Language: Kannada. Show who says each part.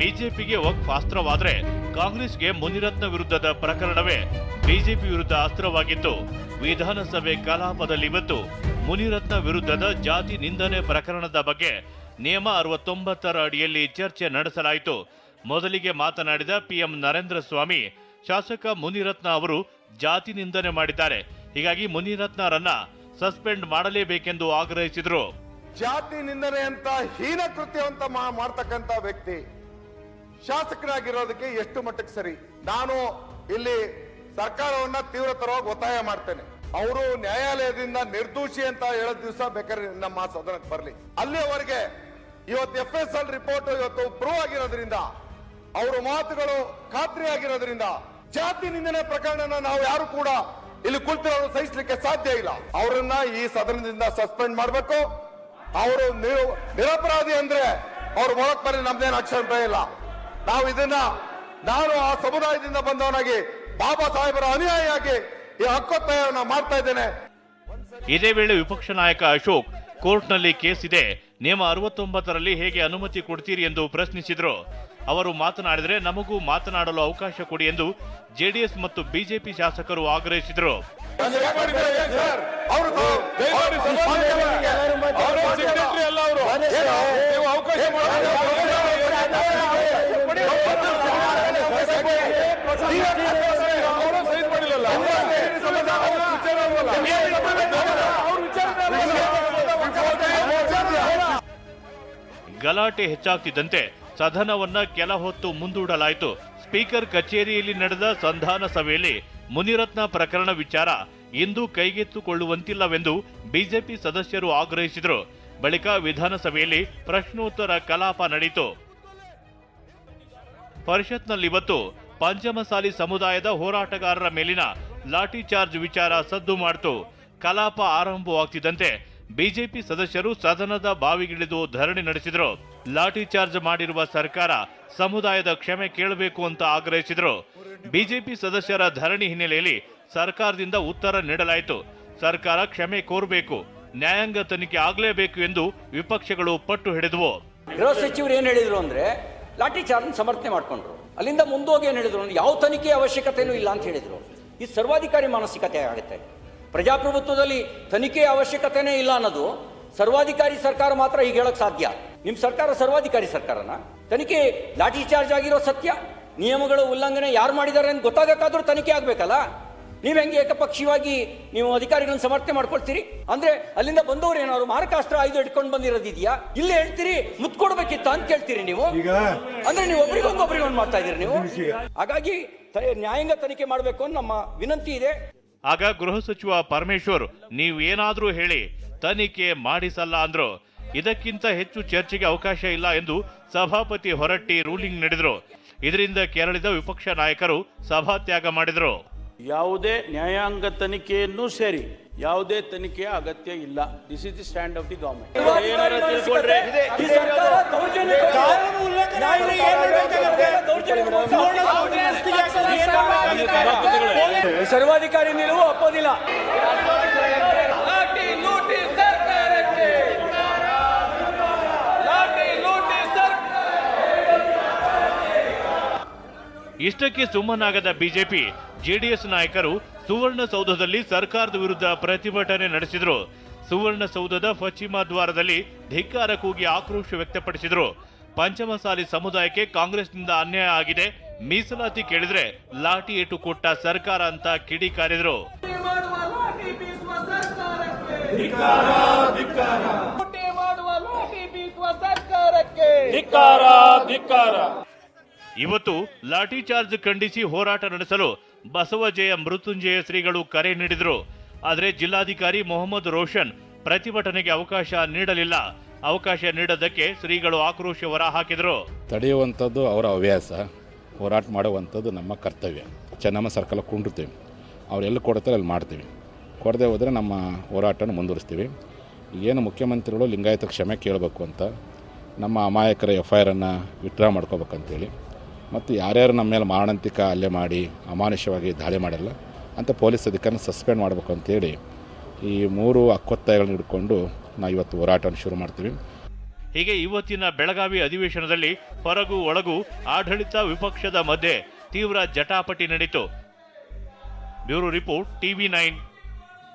Speaker 1: ಬಿಜೆಪಿಗೆ ವಕ್ಫ್ ಅಸ್ತ್ರವಾದರೆ ಕಾಂಗ್ರೆಸ್ಗೆ ಮುನಿರತ್ನ ವಿರುದ್ಧದ ಪ್ರಕರಣವೇ ಬಿಜೆಪಿ ವಿರುದ್ಧ ಅಸ್ತ್ರವಾಗಿತ್ತು. ವಿಧಾನಸಭೆ ಕಲಾಪದಲ್ಲಿ ಇವತ್ತು ಮುನಿರತ್ನ ವಿರುದ್ಧದ ಜಾತಿ ನಿಂದನೆ ಪ್ರಕರಣದ ಬಗ್ಗೆ ನಿಯಮ ಅರವತ್ತೊಂಬತ್ತರ ಅಡಿಯಲ್ಲಿ ಚರ್ಚೆ ನಡೆಸಲಾಯಿತು. ಮೊದಲಿಗೆ ಮಾತನಾಡಿದ ಪಿಎಂ ನರೇಂದ್ರ ಸ್ವಾಮಿ, ಶಾಸಕ ಮುನಿರತ್ನ ಅವರು ಜಾತಿ ನಿಂದನೆ ಮಾಡಿದ್ದಾರೆ. ಹೀಗಾಗಿ ಮುನಿರತ್ನರನ್ನ ಸಸ್ಪೆಂಡ್ ಮಾಡಲೇಬೇಕೆಂದು ಆಗ್ರಹಿಸಿದರು.
Speaker 2: ಜಾತಿ ನಿಂದನೆ ಅಂತ ಹೀನ ಕೃತ್ಯವಂತ ಅಂತ ಮಾಡ್ತಕ್ಕಂತ ವ್ಯಕ್ತಿ. ಶಾಸಕರಾಗಿರೋದಕ್ಕೆ ಎಷ್ಟು ಮಟ್ಟಕ್ಕೆ ಸರಿ? ನಾನು ಇಲ್ಲಿ ಸರ್ಕಾರವನ್ನ ತೀವ್ರತರವಾಗಿ ಒತ್ತಾಯ ಮಾಡ್ತೇನೆ. ಅವರು ನ್ಯಾಯಾಲಯದಿಂದ ನಿರ್ದೋಷಿ ಅಂತ ಹೇಳೋ ದಿವಸ ಬೇಕಾದ್ರೆ ನಮ್ಮ ಸದನಕ್ಕೆ ಬರಲಿ. ಅಲ್ಲಿಯವರೆಗೆ ಇವತ್ತು ಎಫ್ ಎಸ್ ಎಲ್ ರಿಪೋರ್ಟ್ ಇವತ್ತು ಪ್ರೂವ್ ಆಗಿರೋದ್ರಿಂದ, ಅವರ ಮಾತುಗಳು ಖಾತ್ರಿ ಆಗಿರೋದ್ರಿಂದ, ಜಾತಿ ನಿಂದನೆ ಪ್ರಕರಣನ ನಾವು ಯಾರು ಕೂಡ ಇಲ್ಲಿ ಕುಳಿತಿರೋರು ಸಹಿಸಲಿಕ್ಕೆ ಸಾಧ್ಯ ಇಲ್ಲ. ಅವರನ್ನ ಈ ಸದನದಿಂದ ಸಸ್ಪೆಂಡ್ ಮಾಡಬೇಕು. ಅವರು ನಿರ- ನಿರಪರಾಧಿ ಅಂದ್ರೆ ಅವ್ರ ಮೊಳಕ್ ಬರೀ ನಮ್ದೇನು ಅಕ್ಷರ ಇಲ್ಲ. ನಾವು ಇದನ್ನ ನಾನು ಆ ಸಮುದಾಯದಿಂದ ಬಂದವನಾಗಿ ಬಾಬಾ ಸಾಹೇಬರ ಅನುಯಾಯಿಯಾಗಿ ಈ ಹಕ್ಕು ಮಾಡ್ತಾ ಇದ್ದೇನೆ.
Speaker 1: ಇದೇ ವೇಳೆ ವಿಪಕ್ಷ ನಾಯಕ ಅಶೋಕ್ ಕೋರ್ಟ್ನಲ್ಲಿ ಕೇಸ್ ಇದೆ. ನಿಯಮ ಅರವತ್ತೊಂಬತ್ತರಲ್ಲಿ ಹೇಗೆ ಅನುಮತಿ ಕೊಡ್ತೀರಿ ಎಂದು ಪ್ರಶ್ನಿಸಿದರು. ಅವರು ಮಾತನಾಡಿದರೆ ನಮಗೂ ಮಾತನಾಡಲು ಅವಕಾಶ ಕೊಡಿ ಎಂದು ಜೆಡಿಎಸ್ ಮತ್ತು ಬಿಜೆಪಿ ಶಾಸಕರು ಆಗ್ರಹಿಸಿದರು
Speaker 2: ಅವರು ಸೆಕ್ರೆಟರಿ ಅಲ್ಲ ಅವರು ನೀವು ಅವಕಾಶ ಅವರು ಸೈನ್ ಮಾಡಿಲ್ಲಲ್ಲ
Speaker 1: ಗಲಾಟೆ ಹೆಚ್ಚಾಗ್ತಿದ್ದಂತೆ ಸದನವನ್ನ ಕೆಲ ಹೊತ್ತು ಮುಂದೂಡಲಾಯಿತು. ಸ್ಪೀಕರ್ ಕಚೇರಿಯಲ್ಲಿ ನಡೆದ ಸಂಧಾನ ಸಭೆಯಲ್ಲಿ ಮುನಿರತ್ನ ಪ್ರಕರಣ ವಿಚಾರ ಇಂದು ಕೈಗೆತ್ತಿಕೊಳ್ಳುವಂತಿಲ್ಲವೆಂದು ಬಿಜೆಪಿ ಸದಸ್ಯರು ಆಗ್ರಹಿಸಿದರು. ಬಳಿಕ ವಿಧಾನಸಭೆಯಲ್ಲಿ ಪ್ರಶ್ನೋತ್ತರ ಕಲಾಪ ನಡೆಯಿತು. ಪರಿಷತ್ನಲ್ಲಿವತ್ತು ಪಂಚಮಸಾಲಿ ಸಮುದಾಯದ ಹೋರಾಟಗಾರರ ಮೇಲಿನ ಲಾಠಿ ಚಾರ್ಜ್ ವಿಚಾರ ಸದ್ದು ಮಾಡಿತು. ಕಲಾಪ ಆರಂಭವಾಗ್ತಿದ್ದಂತೆ ಬಿಜೆಪಿ ಸದಸ್ಯರು ಸದನದ ಬಾವಿಗಿಳಿದು ಧರಣಿ ನಡೆಸಿದರು. ಲಾಠಿ ಚಾರ್ಜ್ ಮಾಡಿರುವ ಸರ್ಕಾರ ಸಮುದಾಯದ ಕ್ಷಮೆ ಕೇಳಬೇಕು ಅಂತ ಆಗ್ರಹಿಸಿದರು. ಬಿಜೆಪಿ ಸದಸ್ಯರ ಧರಣಿ ಹಿನ್ನೆಲೆಯಲ್ಲಿ ಸರ್ಕಾರದಿಂದ ಉತ್ತರ ನೀಡಲಾಯಿತು. ಸರ್ಕಾರ ಕ್ಷಮೆ ಕೋರಬೇಕು, ನ್ಯಾಯಾಂಗ ತನಿಖೆ ಆಗಲೇಬೇಕು ಎಂದು ವಿಪಕ್ಷಗಳು ಪಟ್ಟು ಹಿಡಿದವು.
Speaker 3: ಗೃಹ ಸಚಿವರು ಏನು ಹೇಳಿದ್ರು ಅಂದ್ರೆ ಲಾಠಿ ಚಾರ್ಜ್ ಸಮರ್ಥನೆ ಮಾಡ್ಕೊಂಡ್ರು. ಅಲ್ಲಿಂದ ಮುಂದೋಗಿ ಏನು ಹೇಳಿದ್ರು ಯಾವ ತನಿಖೆ ಅವಶ್ಯಕತೆಯೂ ಇಲ್ಲ ಅಂತ ಹೇಳಿದರು ಇದು ಸರ್ವಾಧಿಕಾರಿ ಮಾನಸಿಕತೆ ಆಗುತ್ತೆ. ಪ್ರಜಾಪ್ರಭುತ್ವದಲ್ಲಿ ತನಿಖೆಯ ಅವಶ್ಯಕತೆನೇ ಇಲ್ಲ ಅನ್ನೋದು ಸರ್ವಾಧಿಕಾರಿ ಸರ್ಕಾರ ಮಾತ್ರ ಈಗ ಹೇಳಕ್ ಸಾಧ್ಯ. ನಿಮ್ಮ ಸರ್ಕಾರ ಸರ್ವಾಧಿಕಾರಿ ಸರ್ಕಾರನ? ತನಿಖೆ ಲಾಠಿ ಚಾರ್ಜ್ ಆಗಿರೋ ಸತ್ಯ? ನಿಯಮಗಳ ಉಲ್ಲಂಘನೆ ಯಾರು ಮಾಡಿದ್ದಾರೆ ಅಂತ ಗೊತ್ತಾಗಕ್ಕಾದ್ರೂ ತನಿಖೆ ಆಗ್ಬೇಕಲ್ಲ? ನೀವು ಹೆಂಗೆ ಏಕಪಕ್ಷೀಯವಾಗಿ ನೀವು ಅಧಿಕಾರಿಗಳನ್ನ ಸಮರ್ಥನೆ ಮಾಡ್ಕೊಳ್ತೀರಿ? ಅಂದ್ರೆ ಅಲ್ಲಿಂದ ಬಂದವರು ಏನಾದ್ರು ಮಾರಕಾಸ್ತ್ರ ಆಯುಧ ಇಟ್ಕೊಂಡು ಬಂದಿರೋದಿದ್ಯಾ? ಇಲ್ಲೇ ಹೇಳ್ತೀರಿ ಮುತ್ಕೊಡ್ಬೇಕಿತ್ತ ಅಂತ ಕೇಳ್ತೀರಿ ನೀವು? ಅಂದ್ರೆ ನೀವು ಒಬ್ರಿಗೊಂದು ಒಬ್ರಿಗೊಂದು ಮಾಡ್ತಾ ಇದೀರಿ ನೀವು? ಹಾಗಾಗಿ ನ್ಯಾಯಾಂಗ ತನಿಖೆ ಮಾಡಬೇಕು ಅಂತ ನಮ್ಮ ವಿನಂತಿ ಇದೆ.
Speaker 1: ಆಗ ಗೃಹ ಸಚಿವ ಪರಮೇಶ್ವರ್ ನೀವು ಏನಾದರೂ ಹೇಳಿ ತನಿಖೆ ಮಾಡಿಸಲ್ಲ ಅಂದ್ರು. ಇದಕ್ಕಿಂತ ಹೆಚ್ಚು ಚರ್ಚೆಗೆ ಅವಕಾಶ ಇಲ್ಲ ಎಂದು ಸಭಾಪತಿ ಹೊರಟ್ಟಿ ರೂಲಿಂಗ್ ನಡೆದರು. ಇದರಿಂದ ಕೇರಳದ ವಿಪಕ್ಷ ನಾಯಕರು ಸಭಾತ್ಯಾಗ ಮಾಡಿದರು.
Speaker 4: ಯಾವುದೇ ನ್ಯಾಯಾಂಗ ತನಿಖೆಯನ್ನು ಸೇರಿ ಯಾವುದೇ ತನಿಖೆಯ ಅಗತ್ಯ ಇಲ್ಲ this is the stand of the government ಏನಾರ ತಿಳ್ಕೊಂಡ್ರೆ
Speaker 3: ಸರ್ವಾಧಿಕಾರಿ ನಿಲುವು ಒಪ್ಪೋದಿಲ್ಲ
Speaker 1: ಇಷ್ಟಕ್ಕೆ ಸುಮ್ಮನಾಗದ ಬಿಜೆಪಿ ಜೆಡಿಎಸ್ ನಾಯಕರು ಸುವರ್ಣಸೌಧದಲ್ಲಿ ಸರ್ಕಾರದ ವಿರುದ್ಧ ಪ್ರತಿಭಟನೆ ನಡೆಸಿದರು. ಸುವರ್ಣಸೌಧದ ಪಶ್ಚಿಮ ದ್ವಾರದಲ್ಲಿ ಧಿಕ್ಕಾರ ಕೂಗಿ ಆಕ್ರೋಶ ವ್ಯಕ್ತಪಡಿಸಿದರು. ಪಂಚಮಸಾಲಿ ಸಮುದಾಯಕ್ಕೆ ಕಾಂಗ್ರೆಸ್ನಿಂದ ಅನ್ಯಾಯ ಆಗಿದೆ. ಮೀಸಲಾತಿ ಕೇಳಿದ್ರೆ ಲಾಠಿ ಏಟು ಕೊಟ್ಟ ಸರ್ಕಾರ ಅಂತ ಕಿಡಿಕಾರಿದ್ರು
Speaker 5: ಸರ್ಕಾರಕ್ಕೆ
Speaker 1: ಇವತ್ತು ಲಾಠಿ ಚಾರ್ಜ್ ಖಂಡಿಸಿ ಹೋರಾಟ ನಡೆಸಲು ಬಸವಜಯ ಮೃತ್ಯುಂಜಯ ಶ್ರೀಗಳು ಕರೆ ನೀಡಿದರು. ಆದರೆ ಜಿಲ್ಲಾಧಿಕಾರಿ ಮೊಹಮ್ಮದ್ ರೋಷನ್ ಪ್ರತಿಭಟನೆಗೆ ಅವಕಾಶ ನೀಡಲಿಲ್ಲ. ಅವಕಾಶ ನೀಡದಕ್ಕೆ ಶ್ರೀಗಳು ಆಕ್ರೋಶ ಹೊರ ಹಾಕಿದರು.
Speaker 6: ತಡೆಯುವಂಥದ್ದು ಅವರ ಹವ್ಯಾಸ. ಹೋರಾಟ ಮಾಡುವಂಥದ್ದು ನಮ್ಮ ಕರ್ತವ್ಯ. ಚೆನ್ನಮ್ಮ ಸರ್ಕಲ್ ಕುಂಡಿರ್ತೀವಿ. ಅವ್ರು ಎಲ್ಲಿ ಕೊಡ್ತಾರೆ ಅಲ್ಲಿ ಮಾಡ್ತೀವಿ. ಕೊಡದೆ ಹೋದರೆ ನಮ್ಮ ಹೋರಾಟನ ಮುಂದುವರಿಸ್ತೀವಿ. ಏನು ಮುಖ್ಯಮಂತ್ರಿಗಳು ಲಿಂಗಾಯತ ಕ್ಷಮೆ ಕೇಳಬೇಕು ಅಂತ, ನಮ್ಮ ಅಮಾಯಕರ ಎಫ್ ಐ ಆರನ್ನು ವಿತ್ಡ್ರಾ ಮಾಡ್ಕೋಬೇಕಂತೇಳಿ ಮತ್ತು ಯಾರ್ಯಾರು ನಮ್ಮ ಮೇಲೆ ಮಾರಣಾಂತಿಕ ಹಲ್ಲೆ ಮಾಡಿ ಅಮಾನುಷವಾಗಿ ದಾಳಿ ಮಾಡಿಲ್ಲ ಅಂತ ಪೊಲೀಸ್ ಅಧಿಕಾರಿನ ಸಸ್ಪೆಂಡ್ ಮಾಡಬೇಕು ಅಂತೇಳಿ ಈ ಮೂರು ಹಕ್ಕೊತ್ತಾಯಗಳನ್ನ ಹಿಡ್ಕೊಂಡು ನಾವು ಇವತ್ತು ಹೋರಾಟವನ್ನು ಶುರು ಮಾಡ್ತೀವಿ.
Speaker 1: ಹೀಗೆ ಇವತ್ತಿನ ಬೆಳಗಾವಿ ಅಧಿವೇಶನದಲ್ಲಿ ಹೊರಗು ಒಳಗೂ ಆಡಳಿತ ವಿಪಕ್ಷದ ಮಧ್ಯೆ ತೀವ್ರ ಜಟಾಪಟಿ ನಡೆಯಿತು ಬ್ಯೂರೋ ರಿಪೋರ್ಟ್ ಟಿವಿ ನೈನ್.